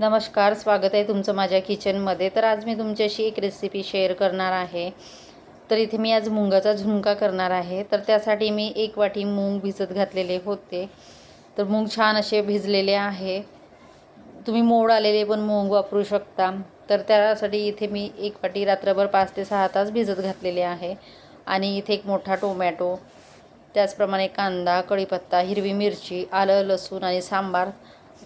नमस्कार स्वागत आहे तुमचं माझ्या किचनमध्ये तर आज मी तुमच्याशी एक रेसिपी शेअर करणार आहे. तर इथे मी आज मुंगाचा झुणका करणार आहे. तर त्यासाठी मी एक वाटी मूग भिजत घातलेले होते. तर मूग छान असे भिजलेले आहे. तुम्ही मोड आलेले पण मूग वापरू शकता. तर त्यासाठी इथे मी एक वाटी रात्रभर पाच ते सहा तास भिजत घातलेले आहे. आणि इथे एक मोठा टोमॅटो त्याचप्रमाणे कांदा कढीपत्ता हिरवी मिरची आलं लसूण आणि सांबार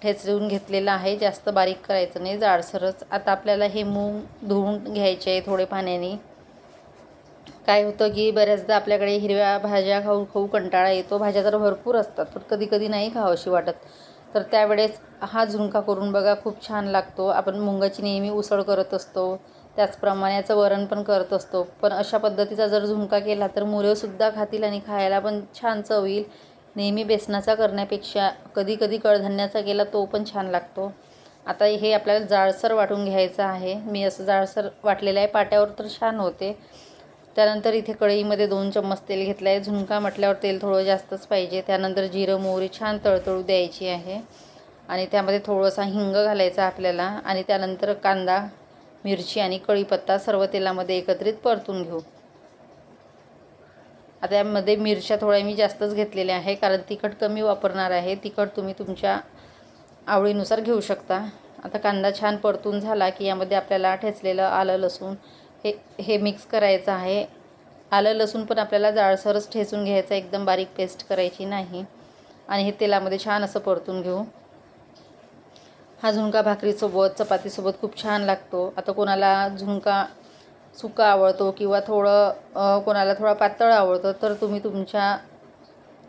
ठेचून घेतलेला आहे. जास्त बारीक करायचं नाही जाडसरच. आता आपल्याला हे मूग धुवून घ्यायचे आहे थोडे पाण्याने. काय होतं की बऱ्याचदा आपल्याकडे हिरव्या भाज्या खाऊ खाऊ कंटाळा येतो. भाज्या तर भरपूर असतात पण कधी कधी नाही खावशी वाटत. तर त्यावेळेस हा झुणका करून बघा खूप छान लागतो. आपण मुंगाची नेहमी उसळ करत असतो. त्याचप्रमाणे याचं वरण पण करत असतो. पण अशा पद्धतीचा जर झुणका केला तर मुलंसुद्धा खातील आणि खायला पण छान चव येईल. नेहमी बेसनाचा करण्यापेक्षा कधी कधी कडधान्याचा केला तो पण छान लागतो. आता हे आपल्याला जाडसर वाटून घ्यायचं आहे. मी असं जाडसर वाटलेलं आहे पाट्यावर तर छान होते. त्यानंतर इथे कढईमध्ये दोन चम्मच तेल घेतलं आहे झुणका म्हटल्यावर तेल थोडं जास्तच पाहिजे. त्यानंतर जिरं मोहरी छान तळतळू द्यायची आहे. आणि त्यामध्ये थोडंसा हिंग घालायचा आपल्याला. आणि त्यानंतर कांदा मिरची आणि कढीपत्ता सर्व तेलामध्ये एकत्रित परतून घेऊ. आता यामध्ये मिरच्या थोड्या मी जास्तच घेतलेल्या आहे कारण तिखट कमी वापरणार आहे. तिखट तुम्ही तुमच्या आवडीनुसार घेऊ शकता. आता कांदा छान परतून झाला की यामध्ये आपल्याला ठेचलेलं आलं लसूण हे हे मिक्स करायचं आहे. आलं लसूण पण आपल्याला जाळसरच ठेचून घ्यायचं एकदम बारीक पेस्ट करायची नाही. आणि हे तेलामध्ये छान असं परतून घेऊ. हा झुणका भाकरीसोबत चपातीसोबत खूप छान लागतो. आता कोणाला झुणका सुका आवडतो किंवा थोडं कोणाला थोडा पातळ आवडतं तर तुम्ही तुमच्या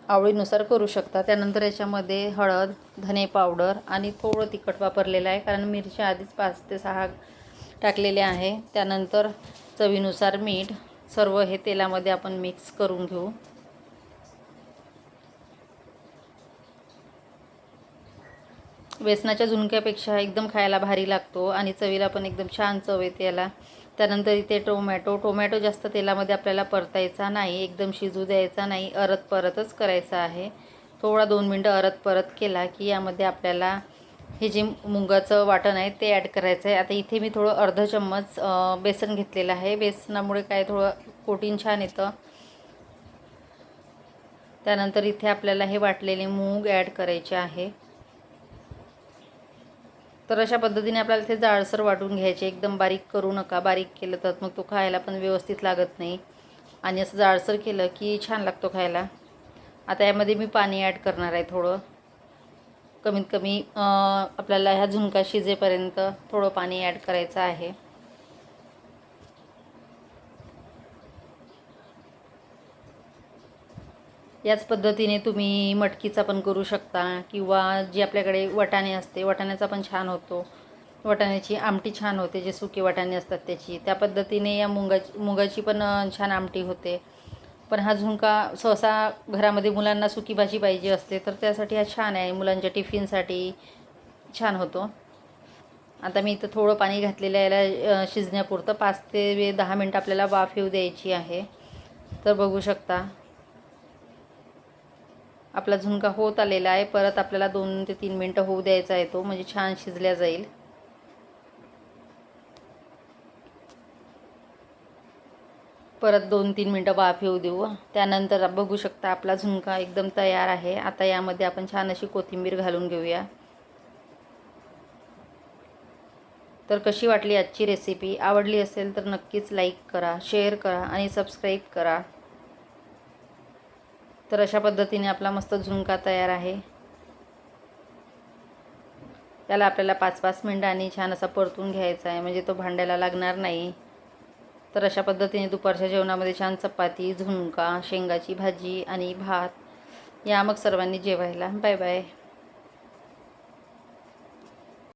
आवडीनुसार करू शकता. त्यानंतर याच्यामध्ये हळद धने पावडर आणि थोडं तिखट वापरलेलं आहे कारण मिरच्या आधीच पाच ते सहा टाकलेले आहे. त्यानंतर चवीनुसार मीठ सर्व हे तेलामध्ये आपण मिक्स करून घेऊ. बेसनाच्या झुणक्यापेक्षा एकदम खायला भारी लागतो आणि चवीला पण एकदम छान चव येते याला. त्यानंतर इथे टोमॅटो टोमॅटो जास्त तेलामध्ये आपल्याला परतायचा नाही एकदम शिजू द्यायचा नाही अरत परतच करायचा आहे. थोडा दोन मिनटं अरत परत केला की यामध्ये आपल्याला हे जे मुगाचं वाटण आहे ते ॲड करायचं आहे. आता इथे मी थोडं अर्ध चम्मच बेसन घेतलेलं आहे. बेसनामुळे काय थोडं कोटीन छान येतं. त्यानंतर इथे आपल्याला हे वाटलेले मूग ॲड करायचे आहे. तर अशा पद्धतीने आपल्याला ते जाडसर वाटून घ्यायचे. एकदम बारीक करू नका. बारीक केलं तर मग तो खायला पण व्यवस्थित लागत नाही. आणि असं जाडसर केलं की छान लागतो खायला. आता यामध्ये मी पाणी ॲड करणार आहे थोडं. कमीत कमी आपल्याला ह्या झुणका शिजेपर्यंत थोडं पाणी ॲड करायचं आहे. याच पद्धतीने तुम्ही मटकीचा पण करू शकता किंवा जी आपल्याकडे वटाणे असते वटाण्याचा पण छान होतो. वटाण्याची आमटी छान होते जे सुके वाटाणे असतात त्याची. त्या पद्धतीने या मुंगाची मुगाची पण छान आमटी होते. पण हा झुणका सहसा घरामध्ये मुलांना सुकी भाजी पाहिजे असते तर त्यासाठी हा छान आहे. मुलांच्या टिफिनसाठी छान होतो. आता मी इथं थोडं पाणी घातलेलं याला शिजण्यापुरतं. पाच ते दहा मिनटं आपल्याला वाफ येऊ द्यायची आहे. तर बघू शकता. आपला झुणका होत आलेला आहे. परत आपल्याला दोन ते तीन मिनटं होऊ द्यायचा आहे तो म्हणजे छान शिजल्या जाईल. परत दोन तीन मिनटं वाफ येऊ देऊ. त्यानंतर बघू शकता आपला झुणका एकदम तयार आहे. आता यामध्ये आपण छान अशी कोथिंबीर घालून घेऊया. तर कशी वाटली आजची रेसिपी आवडली असेल तर नक्कीच लाईक करा शेअर करा आणि सबस्क्राईब करा. तर अशा पद्धतीने आपला मस्त झुणका तयार आहे. त्याला आपल्याला पाच पाच मिनटांनी छान असा परतून घ्यायचा आहे. म्हणजे तो भांड्याला लागणार नाही. तर अशा पद्धतीने दुपारच्या जेवणामध्ये छान चपाती झुणका शेंगाची भाजी आणि भात या मग सर्वांनी जेवायला. Bye bye